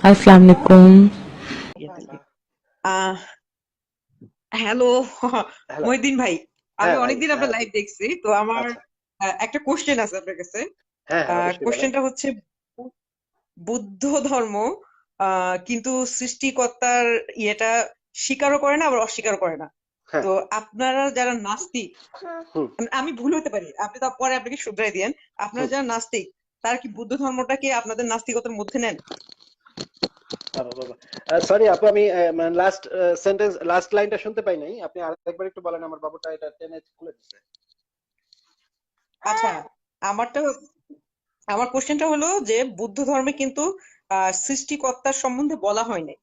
আসসালামু আলাইকুম আহ হ্যালো। মহিউদ্দিন ভাই আমি হ্যাঁ অনেকদিন আপনার হ্যাঁ। লাইভ দেখছি তো আমার আচ্ছা। একটা কোশ্চেন আছে আপনার কাছে। হ্যাঁ হ্যাঁ কোশ্চেনটা হচ্ছে বুদ্ধ ধর্ম আহ, কিন্তু সৃষ্টিকর্তার ইয়েটা স্বীকারও করে না আবার অস্বীকারও করে না। হ্যাঁ। তো আপনারা যারা নাস্তিক। আমি- ভুল হতে পারি আপনি তো পরে আপনাকে শুধরাই দিয়েন। আপনারা যারা নাস্তিক তারা কি বুদ্ধ ধর্মটাকে আপনাদের নাস্তিকতার মধ্যে নেন? বাবা বাবা সরি আপু আমি লাস্ট সেন্টেন্স লাস্ট লাইনটা শুনতে পাই নাই। আপনি আরেকবার একটু বলেন আমার বাবুটা এটা টেনে খুলে দিচ্ছে আচ্ছা আমারটা আমার কোশ্চেনটা হলো যে বুদ্ধ ধর্মে কিন্তু সৃষ্টিকর্তার সম্বন্ধে বলা হয় নাই।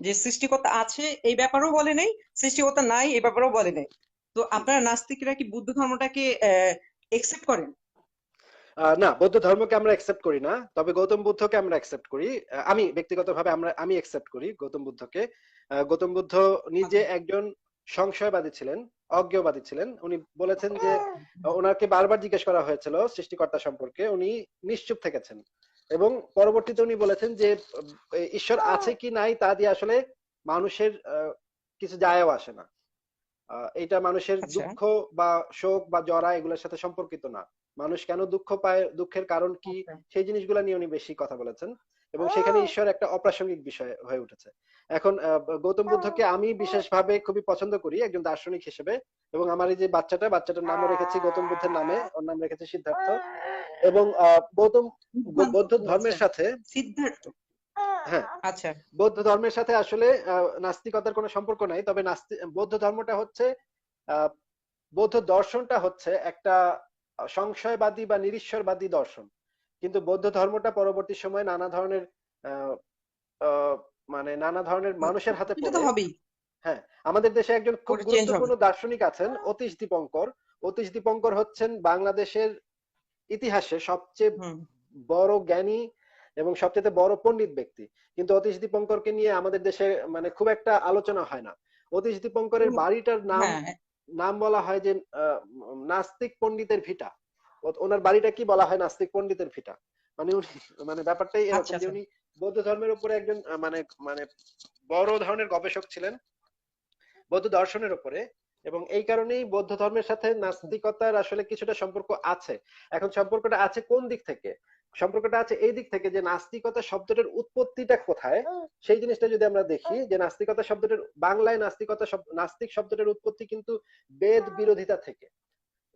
যে সৃষ্টিকর্তা আছে এই ব্যাপারেও বলে নাই সৃষ্টিকর্তা নাই এই ব্যাপারেও বলে নাই। তো আপনারা নাস্তিকরা কি বুদ্ধ ধর্মটাকে একসেপ্ট করেন? না বৌদ্ধ ধর্মকে আমরা অ্যাকসেপ্ট করি না তবে গৌতম বুদ্ধকে আমরা অ্যাকসেপ্ট করি। আমি ব্যক্তিগতভাবে আমরা আমি অ্যাকসেপ্ট করি গৌতম বুদ্ধকে। গৌতম বুদ্ধ নিজে একজন সংশয়বাদী ছিলেন অজ্ঞবাদী ছিলেন। উনি বলেছেন যে ওনাকে বারবার জিজ্ঞেস করা হয়েছিল সৃষ্টিকর্তা সম্পর্কে উনি নিশ্চুপ থেকেছেন। এবং পরবর্তীতে উনি বলেছেন যে ঈশ্বর আছে কি নাই তা দিয়ে আসলে মানুষের আহ, কিছু যায়ও আসে না। এটা মানুষের আচ্ছা। দুঃখ বা শোক বা জরা এগুলোর সাথে সম্পর্কিত না। মানুষ কেন দুঃখ পায় দুঃখের কারণ কি? আচ্ছা। সেই জিনিসগুলো নিয়ে উনি বেশি কথা বলেছেন। এবং সেখানে ঈশ্বর একটা অপ্রাসঙ্গিক বিষয় হয়ে উঠেছে। এখন গৌতম বুদ্ধকে আমি বিশেষভাবে খুবই পছন্দ করি একজন দার্শনিক হিসেবে। এবং আমার এই যে বাচ্চাটা বাচ্চাটার নামও রেখেছি গৌতম বুদ্ধের নামে ওর নাম রেখেছি সিদ্ধার্থ। এবং গৌতম বৌদ্ধ ধর্মের সাথে সিদ্ধার্থ। হ্যাঁ। আচ্ছা। বৌদ্ধ ধর্মের সাথে আসলে আহ, নাস্তিকতার কোনো সম্পর্ক নাই। তবে নাস্তি বৌদ্ধ ধর্মটা হচ্ছে আহ, বৌদ্ধ দর্শনটা হচ্ছে একটা সংশয়বাদী বা নিরীশ্বরবাদী দর্শন। কিন্তু বৌদ্ধ ধর্মটা পরবর্তী সময়ে নানা ধরনের মানে নানা ধরনের মানুষের হাতে পড়ে। হ্যাঁ আমাদের দেশে একজন খুব গুরুত্বপূর্ণ দার্শনিক আছেন অতীশ দীপঙ্কর। অতীশ দীপঙ্কর হচ্ছেন বাংলাদেশের ইতিহাসে সবচেয়ে বড় জ্ঞানী এবং সবচেয়ে বড় পণ্ডিত ব্যক্তি। কিন্তু অতীশ দীপঙ্করকে নিয়ে আমাদের দেশে মানে খুব একটা আলোচনা হয় না। অতীশ দীপঙ্করের বাড়িটার নাম হ্যাঁ নাম বলা হয় যে নাস্তিক পণ্ডিতের ভিটা। ওনার বাড়িটা কি বলা হয়? নাস্তিক পণ্ডিতের ভিটা। মানে উনি মানে ব্যাপারটাই এরকম আচ্ছা, যে আচ্ছা। উনি বৌদ্ধ ধর্মের উপরে একজন মানে মানে বড় ধরনের গবেষক ছিলেন বৌদ্ধ দর্শনের উপরে। এবং এই কারণেই বৌদ্ধ ধর্মের সাথে নাস্তিকতার আসলে কিছুটা সম্পর্ক আছে। এখন সম্পর্কটা আছে কোন দিক থেকে? সম্পর্কটা আছে এই দিক থেকে যে নাস্তিকতা শব্দটার উৎপত্তিটা কোথায় সেই জিনিসটা যদি আমরা দেখি যে নাস্তিকতা শব্দটার বাংলায় নাস্তিকতা শব্দ নাস্তিক শব্দটার উৎপত্তি কিন্তু বেদ বিরোধিতা থেকে।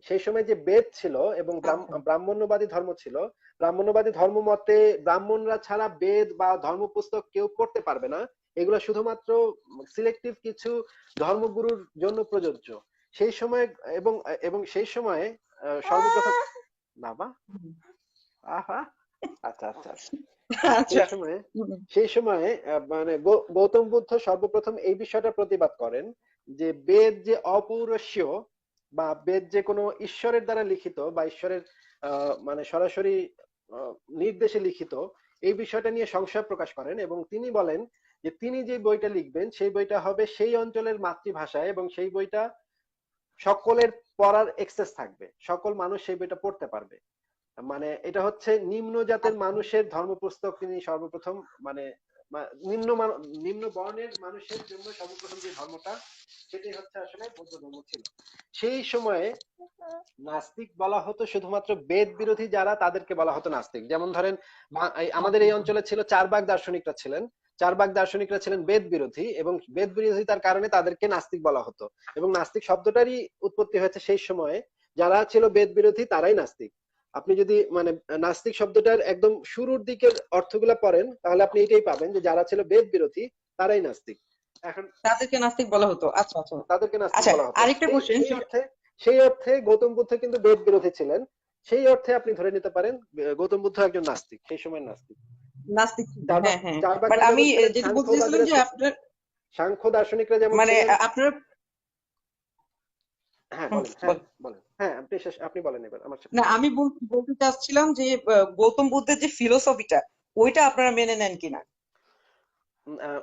সেই সময় যে বেদ ছিল এবং আচ্ছা। ব্রাহ্মণ্যবাদী ধর্ম ছিল ব্রাহ্মণ্যবাদী ধর্ম মতে ব্রাহ্মণরা ছাড়া বেদ বা ধর্ম পুস্তক কেউ পড়তে পারবে না। এগুলো শুধুমাত্র সিলেক্টিভ কিছু ধর্মগুরুর জন্য প্রযোজ্য। সেই সময় এবং এবং সেই সময়ে সর্বপ্রথম বাবা। আহা আচ্ছা আচ্ছা। আচ্ছা। সেই সময়ে সেই সময়ে মানে গৌতম বুদ্ধ সর্বপ্রথম এই বিষয়টা প্রতিবাদ করেন যে বেদ যে অপৌরস্য বা বেদ যে কোনো ঈশ্বরের দ্বারা লিখিত বা ঈশ্বরের মানে সরাসরি নির্দেশে লিখিত এই বিষয়টা নিয়ে সংশয় প্রকাশ করেন এবং তিনি বলেন যে তিনি যে বইটা লিখবেন সেই বইটা হবে সেই অঞ্চলের মাতৃভাষায় এবং সেই বইটা সকলের পড়ার এক্সেস থাকবে। সকল মানুষ সেই বইটা পড়তে পারবে। মানে এটা হচ্ছে নিম্ন জাতের মানুষের ধর্মপুস্তক তিনি সর্বপ্রথম মানে নিম্ন মান- নিম্ন বর্ণের মানুষের জন্য সর্বপ্রথম যে ধর্মটা সেটাই হচ্ছে আসলে বৌদ্ধ ধর্ম ছিল। সেই সময়ে নাস্তিক বলা হতো শুধুমাত্র বেদ বিরোধী যারা তাদেরকে বলা হতো নাস্তিক। যেমন ধরেন আমাদের এই অঞ্চলে ছিল চারবাগ দার্শনিকরা ছিলেন। চারবাগ দার্শনিকরা ছিলেন বেদ বিরোধী এবং বেদ বিরোধিতার কারণে তাদেরকে নাস্তিক বলা হতো। এবং নাস্তিক শব্দটারই উৎপত্তি হয়েছে সেই সময়ে। যারা ছিল বেদ বিরোধী তারাই নাস্তিক। আপনি যদি মানে নাস্তিক শব্দটার একদম শুরুর দিকের অর্থগুলা পড়েন তাহলে আপনি এটাই পাবেন যে যারা ছিল বেদ বিরোধী তারাই নাস্তিক। এখন তাদেরকে নাস্তিক বলা হতো। আচ্ছা আচ্ছা। তাদেরকে নাস্তিক আচ্ছা, বলা হতো। আরেকটা সেই- সেই অর্থে সেই অর্থে গৌতম বুদ্ধ কিন্তু বেদ বিরোধী ছিলেন। সেই অর্থে আপনি ধরে নিতে পারেন গৌতম বুদ্ধ একজন নাস্তিক সেই সময় নাস্তিক। নাস্তিক হ্যাঁ হ্যাঁ। বাট আমি যেটা বলতে সাংখ্যবাদীরা চাইছিলাম যে আপনার সাংখ্য দার্শনিকরা যেমন মানে আপনার হ্যাঁ বলেন হ্যাঁ বলেন হ্যাঁ আপনি শেষ- আপনি বলেন এবার আমার না আমি বলতে চাচ্ছিলাম যে গৌতম বুদ্ধের যে ফিলোসফিটা ওইটা আপনারা মেনে নেন কিনা?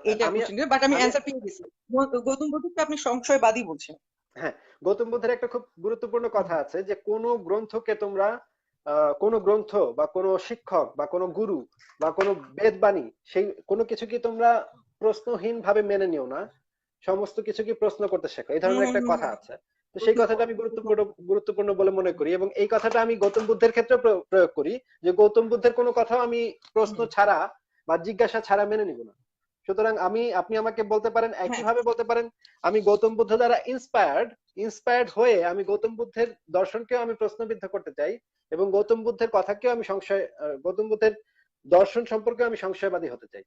এটা বাট আমি আমি- পেয়ে গেছি। গৌতম বুদ্ধকে আপনি সংশয়বাদী বলছেন। গৌতম বুদ্ধের একটা খুব গুরুত্বপূর্ণ কথা আছে যে কোন গ্রন্থকে তোমরা কোনো গ্রন্থ বা কোনো শিক্ষক বা কোনো গুরু বা কোনো বেদবাণী সেই কোনো কিছু কি তোমরা প্রশ্নহীন ভাবে মেনে নিও না। সমস্ত কিছু কি প্রশ্ন করতে শেখো। এই ধরনের একটা কথা আছে। তো সেই কথাটা আমি গুরুত্বপূর্ণ গুরুত্বপূর্ণ বলে মনে করি এবং এই কথাটা আমি গৌতম বুদ্ধের ক্ষেত্রে প্রয়োগ করি যে গৌতম বুদ্ধের কোনো কথাও আমি প্রশ্ন ছাড়া বা জিজ্ঞাসা ছাড়া মেনে নিব না। সুতরাং আমি আপনি আমাকে বলতে পারেন হ্যাঁ। একইভাবে বলতে পারেন আমি গৌতম বুদ্ধ দ্বারা ইন্সপায়ার্ড ইন্সপায়ার্ড হয়ে আমি গৌতম বুদ্ধের দর্শনকেও আমি প্রশ্নবিদ্ধ করতে চাই এবং গৌতম বুদ্ধের কথাকেও আমি সংশয় গৌতম বুদ্ধের দর্শন সম্পর্কে আমি সংশয়বাদী হতে চাই।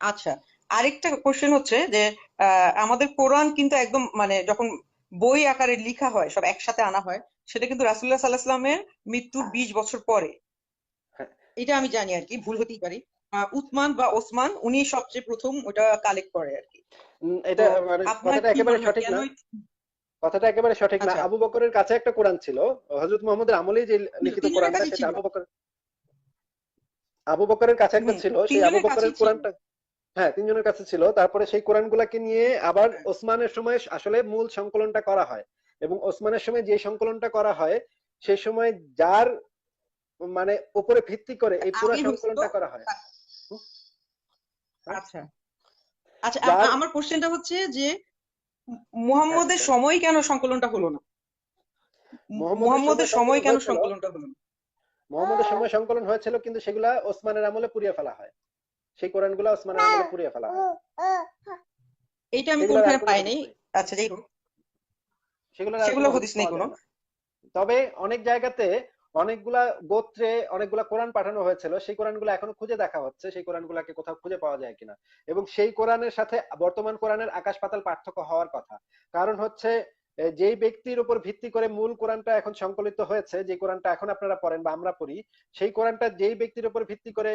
আচ্ছা আরেকটা কোশ্চেন হচ্ছে যে আহ, আমাদের কোরআন কিন্তু একদম মানে যখন বই আকারে লিখা হয় সব একসাথে আনা হয় সেটা কিন্তু রাসুল্লাহ সাল্লাহ সাল্লামের মৃত্যুর বিশ বছর পরে। হ্যাঁ। এটা আমি জানি আর কি ভুল হতেই পারি। উসমান বা ওসমান উনি সবচেয়ে প্রথম ওটা কালেক্ট করে আর কি। এটা মানে কথাটা একেবারে সঠিক না। কথাটা একেবারে সঠিক না। আবু বকরের কাছে একটা কোরআন ছিল। হযরত মুহাম্মদের আমলেই যে লিখিত কোরআনটা সেটা আবু বকর আবু বকরের কাছে একটা ছিল। সেই আবু বকরের কোরআনটা হ্যাঁ তিনজনের কাছে ছিল। তারপরে সেই কোরআনগুলাকে নিয়ে আবার ওসমানের সময় আসলে মূল সংকলনটা করা হয় এবং ওসমানের সময় যে সংকলনটা করা হয় সেই সময় যার মানে উপরে ভিত্তি করে এই পুরো সংকলনটা করা হয়। আচ্ছা। আচ্ছা আমার কোশ্চেনটা হচ্ছে যে মুহাম্মদের হ্যাঁ, সময় কেন সংকলনটা হলো না? মুহাম্মদের সময় কেন। সংকলনটা হলো না? মোহাম্মদের সময় সংকলন হয়েছিল কিন্তু সেগুলা ওসমানের আমলে পুড়িয়ে ফেলা হয়। সেই কোরআনগুলা ওসমানের আমলে পুড়িয়ে ফেলা হয়। এইটা আমি কোনখানে পাই নাই। আচ্ছা যাই সেগুলো কোনো হাদিস নেই কোনো। তবে অনেক জায়গাতে অনেকগুলা গোত্রে অনেকগুলা কোরআন পাঠানো হয়েছিল। সেই কোরআনগুলো এখনও খুঁজে দেখা হচ্ছে। সেই কোরআনগুলোকে কোথাও খুঁজে পাওয়া যায় কিনা। এবং সেই কোরআনের সাথে বর্তমান কোরআনের আকাশ পাতাল পার্থক্য হওয়ার কথা। কারণ হচ্ছে যেই ব্যক্তির উপর ভিত্তি করে মূল কোরআনটা এখন সংকলিত হয়েছে, যে কোরআনটা এখন আপনারা পড়েন বা আমরা পড়ি, সেই কোরআনটা যেই ব্যক্তির উপর ভিত্তি করে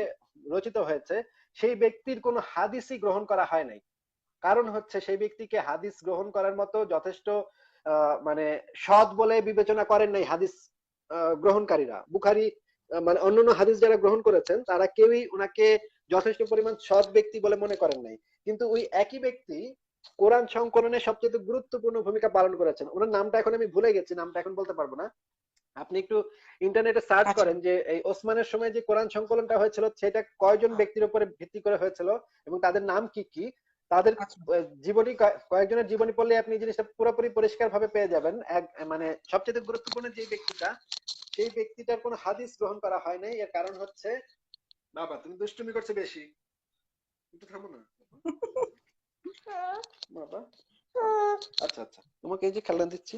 রচিত হয়েছে, সেই ব্যক্তির কোনো হাদিসই গ্রহণ করা হয় নাই। কারণ হচ্ছে সেই ব্যক্তিকে হাদিস গ্রহণ করার মতো যথেষ্ট মানে সৎ বলে বিবেচনা করেন নাই হাদিস গ্রহণকারীরা। বুখারি মানে অন্যান্য হাদিস যারা গ্রহণ করেছেন, তারা কেউই ওনাকে যথেষ্ট পরিমাণ সৎ ব্যক্তি বলে মনে করেন নাই। কিন্তু ওই একই ব্যক্তি কোরআন সংকলনে সবচেয়ে গুরুত্বপূর্ণ ভূমিকা পালন করেছেন। ওনার নামটা এখন আমি ভুলে গেছি নামটা এখন বলতে পারব না। আপনি একটু ইন্টারনেটে সার্চ আচ্ছা। করেন যে এই ওসমানের সময় যে কোরআন সংকলনটা হয়েছিল সেটা কয়জন ব্যক্তির উপরে ভিত্তি করে হয়েছিল এবং তাদের নাম কি কি? তাদের আচ্ছা। জীবনী কয়েকজনের জীবনী পড়লে আপনি জিনিসটা পুরোপুরি পরিষ্কার ভাবে পেয়ে যাবেন। এক মানে সবচেয়ে গুরুত্বপূর্ণ যে ব্যক্তিটা সেই ব্যক্তিটার কোনো হাদিস গ্রহণ করা হয় নাই। এর কারণ হচ্ছে বাবা তুমি দুষ্টুমি করছ বেশি। একটু থামো না। বাবা। আচ্ছা আচ্ছা। তোমাকে এই যে খেলনা দিচ্ছি।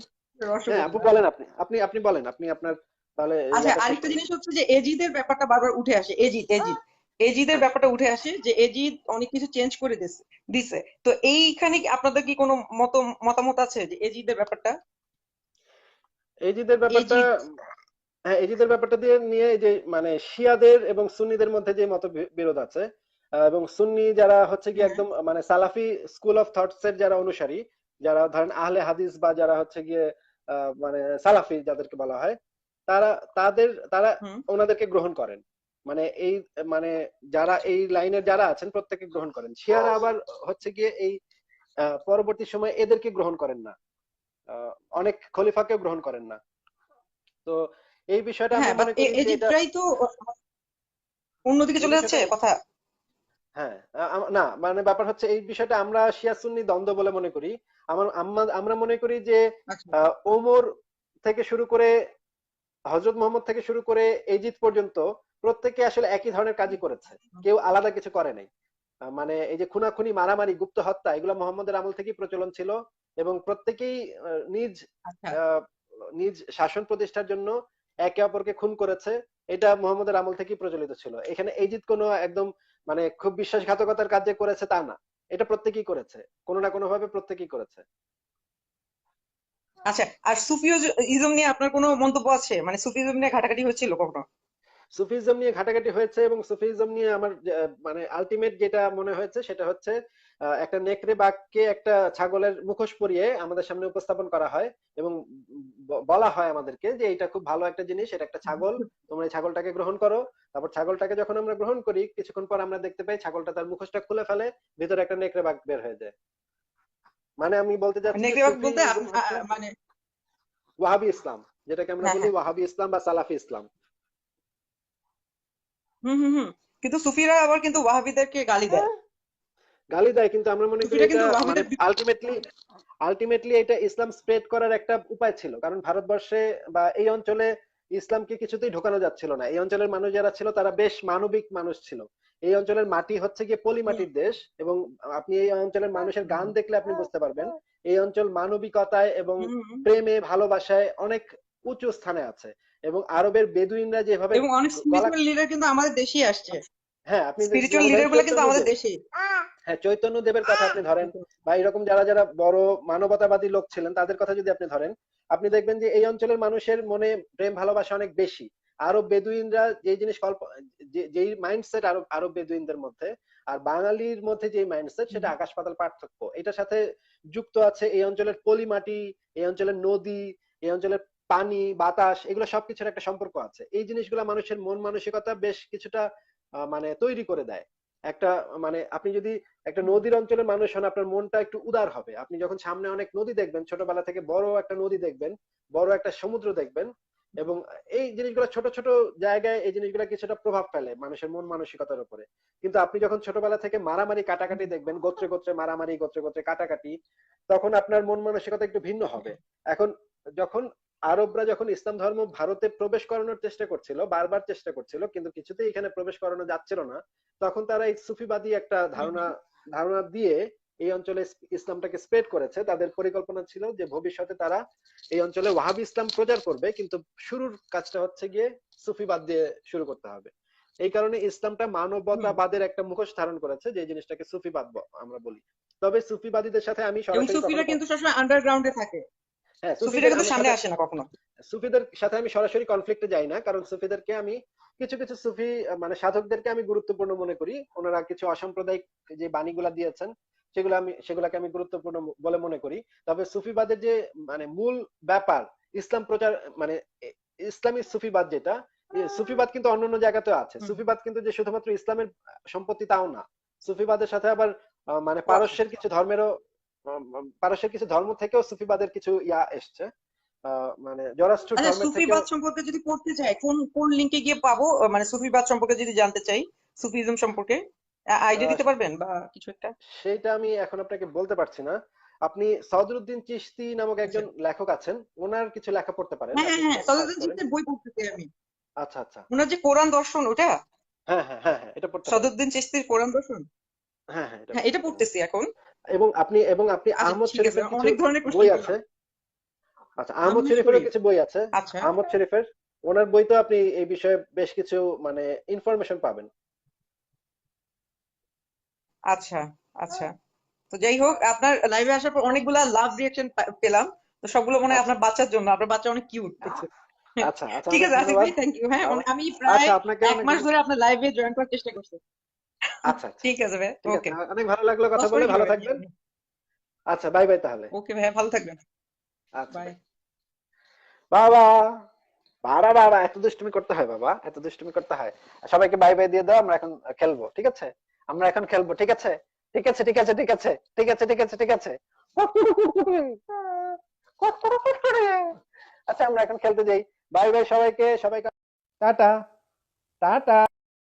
হ্যাঁ আপু বলেন আপনি। আপনি আপনি বলেন। আপনি আপনার তাহলে আচ্ছা আরেকটা জিনিস হচ্ছে যে এজিদের ব্যাপারটা বারবার উঠে আসে। এজিদ এজিদ। এজিদের ব্যাপারটা উঠে আসে যে এজিদ অনেক কিছু চেঞ্জ করে দিছে দিছে। তো এইখানে কি আপনাদের কি কোনো মত মতামত আছে যে এজিদের ব্যাপারটা? এজিদের ব্যাপারটা হ্যাঁ এজিদের ব্যাপারটা দিয়ে নিয়ে যে মানে শিয়াদের এবং সুন্নিদের মধ্যে যে মত বিরোধ আছে এবং সুন্নি যারা হচ্ছে কি একদম মানে সালাফি স্কুল অফ থটস এর যারা অনুসারী যারা ধরেন আহলে হাদিস বা যারা হচ্ছে গিয়ে মানে সালাফি যাদেরকে বলা হয় তারা তাদের তারা ওনাদেরকে গ্রহণ করেন। মানে এই মানে যারা এই লাইনের যারা আছেন প্রত্যেকে গ্রহণ করেন। শিয়ারা আবার হচ্ছে গিয়ে এই পরবর্তী সময় এদেরকে গ্রহণ করেন না। আহ, অনেক খলিফাকেও গ্রহণ করেন না। তো এই বিষয়টা হ্যাঁ এজিদটাই তো অন্যদিকে চলে যাচ্ছে কথা। হ্যাঁ না মানে ব্যাপার হচ্ছে এই বিষয়টা আমরা শিয়া সুন্নি দ্বন্দ্ব বলে মনে করি। আমার আমরা মনে করি যে আচ্ছা। ওমর থেকে শুরু করে হজরত মোহাম্মদ থেকে শুরু করে এজিদ পর্যন্ত প্রত্যেকে আসলে একই ধরনের কাজই করেছে। কেউ আলাদা কিছু করে নাই। মানে এই যে খুনাখুনি মারামারি গুপ্ত হত্যা এগুলো মোহাম্মদের আমল থেকেই প্রচলন ছিল এবং প্রত্যেকেই নিজ আচ্ছা। আহ, নিজ শাসন প্রতিষ্ঠার জন্য একে অপরকে খুন করেছে। এটা মোহাম্মদের আমল থেকেই প্রচলিত ছিল। এখানে এজিদ কোনো একদম মানে খুব বিশ্বাসঘাতকতার কাজ যে করেছে তা না। এটা প্রত্যেকেই করেছে। কোনো না কোনো ভাবে প্রত্যেকেই করেছে। আচ্ছা আর সুফিজম নিয়ে আপনার কোনো মন্তব্য আছে? মানে সুফিজম নিয়ে ঘাটাঘাটি হয়েছিল কখনো? সুফিজম নিয়ে ঘাটাঘাটি হয়েছে এবং সুফিজম নিয়ে আমার মানে আলটিমেট যেটা মনে হয়েছে সেটা হচ্ছে একটা নেকড়ে বাঘকে একটা ছাগলের মুখোশ পরিয়ে আমাদের সামনে উপস্থাপন করা হয় এবং বলা হয় আমাদেরকে যে এটা খুব ভালো একটা জিনিস এটা একটা ছাগল তোমরা এই ছাগলটাকে গ্রহণ করো। তারপর ছাগলটাকে যখন আমরা গ্রহণ করি কিছুক্ষণ পর আমরা দেখতে পাই ছাগলটা তার মুখোশটা খুলে ফেলে ভিতরে একটা নেকড়ে বাঘ বের হয়ে যায়। মানে আমি বলতে চাচ্ছি যে নেগেটিভ বলতে মানে ওয়াহাবি ইসলাম যেটাকে আমরা হ্যাঁ বলি ওয়াহাবি ইসলাম বা সালাফি ইসলাম। হুম হুম হুম। কিন্তু সুফিরা আবার কিন্তু ওয়াহাবিদেরকে গালি দেয়। গালি দেয় কিন্তু আমরা মনে করি এটা মানে আলটিমেটলি আলটিমেটলি এটা ইসলাম স্প্রেড করার একটা উপায় ছিল। কারণ ভারতবর্ষে বা এই অঞ্চলে ইসলামকে কিছুতেই ঢোকানো যাচ্ছিল না। এই অঞ্চলের মানুষ যারা ছিল তারা বেশ মানবিক মানুষ ছিল। এই অঞ্চলের মাটি হচ্ছে গিয়ে পলি মাটির দেশ এবং আপনি এই অঞ্চলের মানুষের গান দেখলে আপনি বুঝতে পারবেন এই অঞ্চল মানবিকতায় এবং। প্রেমে ভালোবাসায় অনেক উঁচু স্থানে আছে এবং আরবের বেদুইনরা যেভাবে এবং অনেক স্পিরিচুয়াল লিডার কিন্তু আমাদের দেশেই আসছে। হ্যাঁ আপনি স্পিরিচুয়াল লিডারগুলো কিন্তু আমাদের দেশে হ্যাঁ চৈতন্য দেবের কথা আপনি ধরেন বা এরকম যারা যারা বড় মানবতাবাদী লোক ছিলেন তাদের কথা যদি আপনি ধরেন আপনি দেখবেন যে এই অঞ্চলের মানুষের মনে প্রেম ভালোবাসা অনেক বেশি। আরব বেদুইনরা যে জিনিস কল্প যে- যেই মাইন্ডসেট আরব আরব বেদুইনদের মধ্যে আর বাঙালির মধ্যে যে মাইন্ডসেট সেটা আকাশ পাতাল পার্থক্য। এটার সাথে যুক্ত আছে এই অঞ্চলের পলি মাটি এই অঞ্চলের নদী এই অঞ্চলের পানি বাতাস এগুলো সবকিছুর একটা সম্পর্ক আছে। এই জিনিসগুলো মানুষের মন মানসিকতা বেশ কিছুটা আহ, মানে তৈরি করে দেয়। একটা মানে আপনি যদি একটা নদীর অঞ্চলের মানুষ হন, আপনার মনটা একটু উদার হবে। আপনি যখন সামনে অনেক নদী দেখবেন, ছোটবেলা থেকে বড় একটা নদী দেখবেন, বড় একটা সমুদ্র দেখবেন, এবং এই জিনিসগুলো ছোট ছোট জায়গায় এই জিনিসগুলো কিছুটা প্রভাব ফেলে মানুষের মন মানসিকতার উপরে। কিন্তু আপনি যখন ছোটবেলা থেকে মারামারি, কাটাকাটি দেখবেন, গোত্রে গোত্রে মারামারি, গোত্রে গোত্রে কাটাকাটি, তখন আপনার মন মানসিকতা একটু ভিন্ন হবে। এখন যখন আরবরা যখন ইসলাম ধর্ম ভারতে প্রবেশ করানোর চেষ্টা করছিল বারবার চেষ্টা করছিল কিন্তু কিছুতেই এখানে প্রবেশ করানো যাচ্ছিল না তখন তারা এই সুফিবাদী একটা ধারণা ধারণা দিয়ে এই অঞ্চলে ইসলামটাকে স্প্রেড করেছে। তাদের পরিকল্পনা ছিল যে ভবিষ্যতে তারা এই অঞ্চলে ওয়াহাবি ইসলাম প্রচার করবে কিন্তু শুরুর কাজটা হচ্ছে গিয়ে সুফিবাদ দিয়ে শুরু করতে হবে। এই কারণে ইসলামটা মানবতাবাদের একটা মুখোশ ধারণ করেছে যে জিনিসটাকে সুফিবাদ আমরা বলি। তবে সুফিবাদীদের সাথে আমি সরাসরি সুফিরা কিন্তু সবসময় আন্ডারগ্রাউন্ডে থাকে। হ্যাঁ সুফিরা সুফিদের কিন্তু সামনে সাথে- আসে না কখনো। সুফিদের সাথে আমি সরাসরি কনফ্লিক্টে যাই না কারণ সুফিদেরকে আমি কিছু কিছু সুফি মানে সাধকদেরকে আমি গুরুত্বপূর্ণ মনে করি। ওনারা কিছু অসাম্প্রদায়িক যে বাণীগুলা দিয়েছেন সেগুলো আমি সেগুলোকে আমি গুরুত্বপূর্ণ বলে মনে করি। তবে সুফিবাদের যে মানে মূল ব্যাপার ইসলাম প্রচার মানে ইসলামী সুফিবাদ যেটা সুফিবাদ কিন্তু অন্যান্য জায়গাতেও আছে। সুফিবাদ কিন্তু যে শুধুমাত্র ইসলামের সম্পত্তি তাও না। সুফিবাদের সাথে আবার মানে পারস্যের কিছু ধর্মেরও পারস্যের কিছু ধর্ম থেকেও সুফিবাদের কিছু ইয়া এসছে। মানে জরাষ্ট্র আচ্ছা সুফিবাদ সম্পর্কে যদি পড়তে চাই কোন কোন লিঙ্কে গিয়ে পাবো? মানে সুফিবাদ সম্পর্কে যদি জানতে চাই সুফিজম সম্পর্কে। আইডিয়া দিতে পারবেন বা কিছু একটা? সেইটা আমি এখন আপনাকে বলতে পারছি না। আপনি সদরুদ্দিন চিশতি নামক একজন লেখক আছেন ওনার কিছু লেখা পড়তে পারেন হ্যাঁ হ্যাঁ হ্যাঁ সদরুদ্দিন চিশতির বই পড়তেছি আমি। আচ্ছা আচ্ছা। ওনার যে কোরআন দর্শন ওটা? হ্যাঁ হ্যাঁ হ্যাঁ হ্যাঁ এটা পড়তে। সদরুদ্দিন চিশতির কোরআন দর্শন? হ্যাঁ হ্যাঁ হ্যাঁ এটা পড়তেছি এখন। এবং আপনি এবং আপনি আচ্ছা, আহমদ শরীফের কিছু অনেক ধরনের বই আছে। আচ্ছা আহমদ আহমদ শরীফেরও শরীফ। কিছু বই আছে। আচ্ছা। আহমদ শরীফের ওনার বই তো আপনি এই বিষয়ে বেশ কিছু মানে ইনফরমেশন পাবেন। আচ্ছা আচ্ছা। তো যাই হোক আপনার লাইভে আসার পর অনেকগুলা লাভ রিয়াকশন পেলাম। তো সবগুলো মনে হয় আপনার বাচ্চার জন্য আপনার বাচ্চা অনেক কিউট আচ্ছা আচ্ছা ঠিক আছে আসিফ ভাই থ্যাংক ইউ হ্যাঁ আচ্ছা, আমি প্রায় আচ্ছা এক মাস ধরে আপনার লাইভে জয়েন করার চেষ্টা করছি। আচ্ছা আচ্ছা। ঠিক আছে ভাই ওকে। অনেক ভালো লাগল কথা বলে ভালো থাকবেন। আচ্ছা বাই বাই তাহলে। ওকে ভাই ভালো থাকবেন। আচ্ছা বাই বাবা বাবা বাবা এত দুষ্টুমি করতে হয় বাবা এত দুষ্টুমি করতে হয়। সবাইকে বাই বাই দিয়ে দাও আমরা এখন খেলব ঠিক আছে? আমরা এখন খেলব ঠিক আছে? ঠিক আছে ঠিক আছে ঠিক আছে ঠিক আছে ঠিক আছে ঠিক আছে। আচ্ছা আমরা এখন খেলতে যাই। বাই বাই সবাইকে সবাইকে টাটা টাটা।